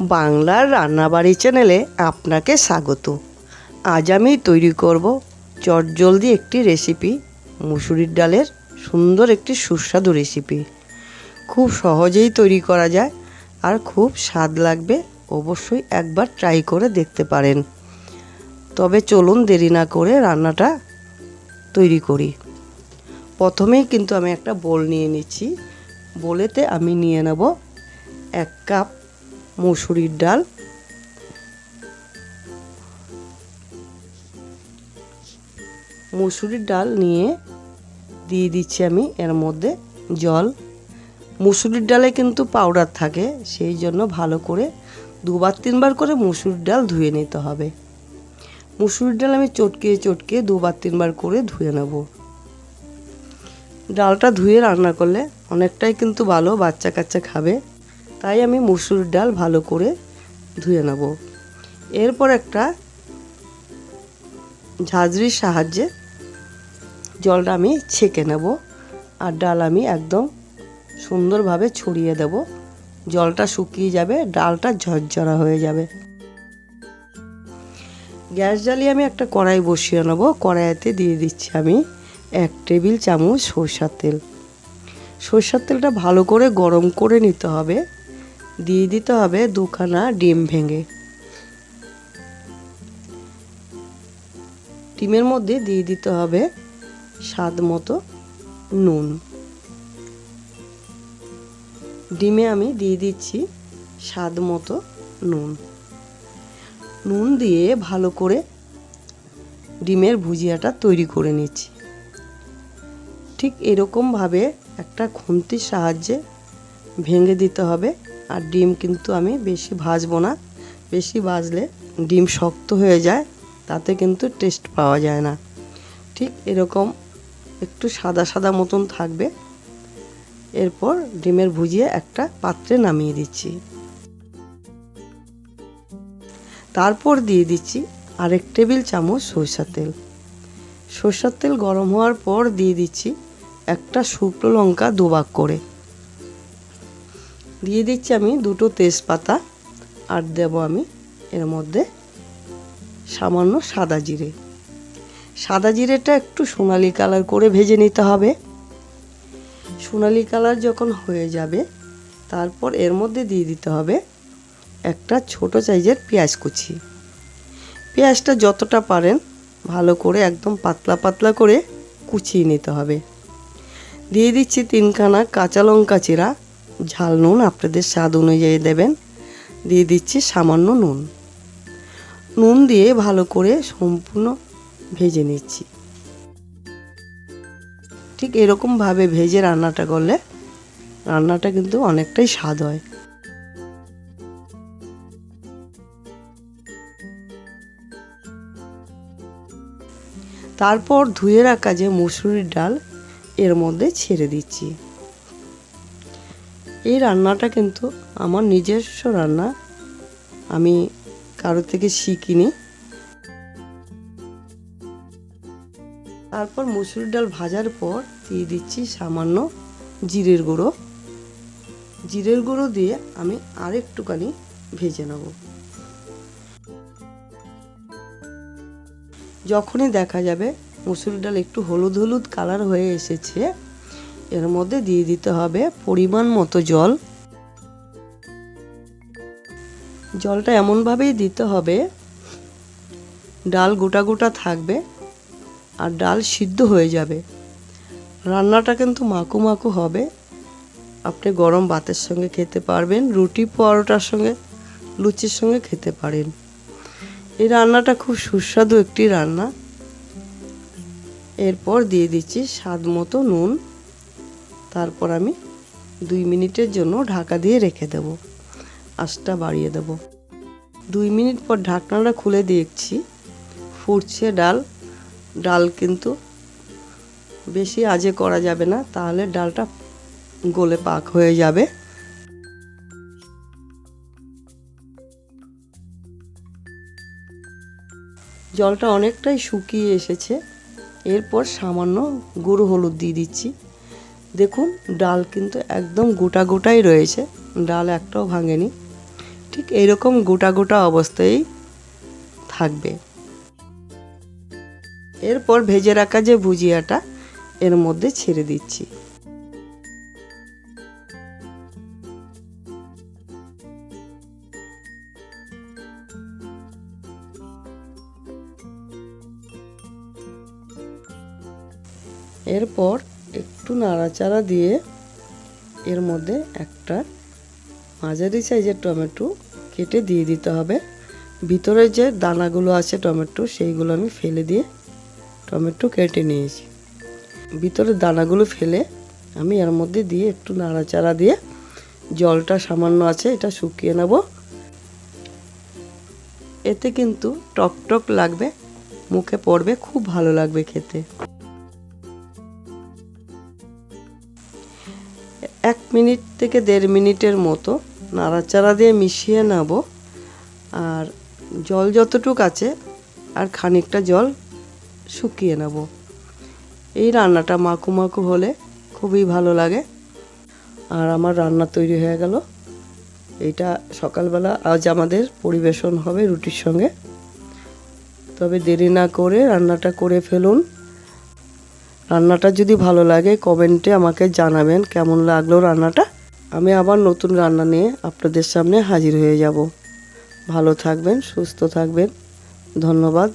বাংলার রান্নাবাড়ি চ্যানেলে আপনাকে স্বাগত। আজ আমি তৈরি করব চটজলদি একটি রেসিপি, মুসুরির ডালের সুন্দর একটি সুস্বাদু রেসিপি। খুব সহজেই তৈরি করা যায় আর খুব স্বাদ লাগবে অবশ্যই একবার ট্রাই করে দেখতে পারেন। তবে চলুন দেরি না করে রান্নাটা তৈরি করি। প্রথমেই কিন্তু আমি একটা বোল নিয়ে নিচ্ছি। বোলেতে আমি নিয়ে নেব এক কাপ মুসুরির ডাল। মুসুরির ডাল নিয়ে দিয়ে দিচ্ছি আমি এর মধ্যে জল। মুসুরির ডালে কিন্তু পাউডার থাকে, সেই জন্য ভালো করে দুবার তিনবার করে মুসুরির ডাল ধুয়ে নিতে হবে। মুসুরির ডাল আমি চটকে চটকে দুবার তিনবার করে ধুয়ে নেব। ডালটা ধুয়ে রান্না করলে অনেকটাই কিন্তু ভালো বাচ্চা কাচ্চা খাবে। তাই আমি মুসুর ডাল ভালো করে ধুয়ে নেব। এরপর একটা ঝাঁঝরির সাহায্যে জলটা আমি ছেঁকে নেব আর ডাল আমি একদম সুন্দরভাবে ছড়িয়ে দেব। জলটা শুকিয়ে যাবে, ডালটা ঝরঝরা হয়ে যাবে। গ্যাস জ্বালিয়ে আমি একটা কড়াই বসিয়ে নেব। কড়াইতে দিয়ে দিচ্ছি আমি এক টেবিল চামচ সরষার তেল। সরষার তেলটা ভালো করে গরম করে নিতে হবে। দিয়ে দিতে হবে দুখানা ডিম ভেঙে। ডিমের মধ্যে দিয়ে দিতে হবে স্বাদ মতো নুন। ডিমে আমি দিয়ে দিচ্ছি স্বাদ মতো নুন। নুন দিয়ে ভালো করে ডিমের ভুজিয়াটা তৈরি করে নিচ্ছি। ঠিক এরকমভাবে একটা খুন্তির সাহায্যে ভেঙে দিতে হবে। আর ডিম কিন্তু আমি বেশি ভাজবো না। বেশি ভাজলে ডিম শক্ত হয়ে যায়, তাতে কিন্তু টেস্ট পাওয়া যায় না। ঠিক এরকম একটু সাদা সাদা মতন থাকবে। এরপর ডিমের ভুজিয়ে একটা পাত্রে নামিয়ে দিচ্ছি। তারপর দিয়ে দিচ্ছি আরেক টেবিল চামচ সরষার তেল। সরষার তেল গরম হওয়ার পর দিয়ে দিচ্ছি একটা শুকনো লঙ্কা দুভাগ করে। দিয়ে দিচ্ছি আমি দুটো তেজপাতা আর দেব আমি এর মধ্যে সামান্য সাদা জিরে। সাদা জিরেটা একটু সোনালি কালার করে ভেজে নিতে হবে। সোনালি কালার যখন হয়ে যাবে, তারপর এর মধ্যে দিয়ে দিতে হবে একটা ছোট সাইজের পেঁয়াজ কুচি। পেঁয়াজটা যতটা পারেন ভালো করে একদম পাতলা পাতলা করে কুচিয়ে নিতে হবে। দিয়ে দিচ্ছি তিনখানা কাঁচা লঙ্কা চিরা ঝাল নুন আপনাদের স্বাদ অনুযায়ী দেবেন। দিয়ে দিচ্ছি সামান্য নুন। নুন দিয়ে ভালো করে সম্পূর্ণ ভেজে নিচ্ছি। ঠিক এরকমভাবে ভেজে রান্নাটা করলে রান্নাটা কিন্তু অনেকটাই স্বাদ হয়। তারপর ধুয়ে রাখা যে মুসুরির ডাল এর মধ্যে ছেড়ে দিচ্ছি। এই রান্নাটা কিন্তু আমার নিজস্ব রান্না। আমি কারও থেকে শিখিনি। তারপর মুসুর ডাল ভাজার পর দিয়ে দিচ্ছি সামান্য জিরের গুঁড়ো। জিরের গুঁড়ো দিয়ে আমি আরেকটুখানি ভেজে নেব। যখনই দেখা যাবে মুসুর ডাল একটু হলুদ হলুদ কালার হয়ে এসেছে এর মধ্যে দিয়ে দিতে হবে পরিমাণ মতো জল। জলটা এমনভাবেই দিতে হবে, ডাল গোটা গোটা থাকবে আর ডাল সিদ্ধ হয়ে যাবে। রান্নাটা কিন্তু মাকু মাখু হবে। আপনি গরম ভাতের সঙ্গে খেতে পারবেন, রুটি পরোটার সঙ্গে, লুচির সঙ্গে খেতে পারেন। এই রান্নাটা খুব সুস্বাদু একটি রান্না। এরপর দিয়ে দিচ্ছি স্বাদ মতো নুন। তারপর আমি দুই মিনিটের জন্য ঢাকা দিয়ে রেখে দেব। আঁচটা বাড়িয়ে দেব। দুই মিনিট পর ঢাকনাটা খুলে দেখছি ফুটছে ডাল। ডাল কিন্তু বেশি আজে করা যাবে না, তাহলে ডালটা গলে পাক হয়ে যাবে। জলটা অনেকটাই শুকিয়ে এসেছে। এরপর সামান্য গুঁড়ো হলুদ দিয়ে দিচ্ছি। দেখুন, ডাল কিন্তু একদম গোটা গোটাই রয়েছে। ডাল একটাও ভাঙেনি। ঠিক এইরকম গোটা গোটা অবস্থায় থাকবে। এরপর ভেজে রাখা যে ভুজিয়াটা, এর মধ্যে ছেড়ে দিচ্ছি। এরপর একটু নাড়াচাড়া দিয়ে এর মধ্যে একটা মাঝারি সাইজের টমেটো কেটে দিয়ে দিতে হবে। ভিতরে যে দানাগুলো আছে টমেটো, সেইগুলো আমি ফেলে দিয়ে টমেটো কেটে নিয়েছি। ভিতরে দানাগুলো ফেলে আমি এর মধ্যে দিয়ে একটু নাড়াচাড়া দিয়ে জলটা সামান্য আছে, এটা শুকিয়ে নেব। এতে কিন্তু টক টক লাগবে, মুখে পড়বে, খুব ভালো লাগবে খেতে। এক মিনিট থেকে দেড় মিনিটের মতো নাড়াচাড়া দিয়ে মিশিয়ে নেব। আর জল যতটুক আছে আর খানিকটা জল শুকিয়ে নেব। এই রান্নাটা মাখু মাখু হলে খুবই ভালো লাগে। আর আমার রান্না তৈরি হয়ে গেল। এইটা সকালবেলা আজ আমাদের পরিবেশন হবে রুটির সঙ্গে। তবে দেরি না করে রান্নাটা করে ফেলুন। রান্নাটা যদি ভালো লাগে, কমেন্টে আমাকে জানাবেন কেমন লাগল রান্নাটা। আমি আবার নতুন রান্না নিয়ে আপনাদের সামনে হাজির হয়ে যাব। ভালো থাকবেন, সুস্থ থাকবেন। ধন্যবাদ।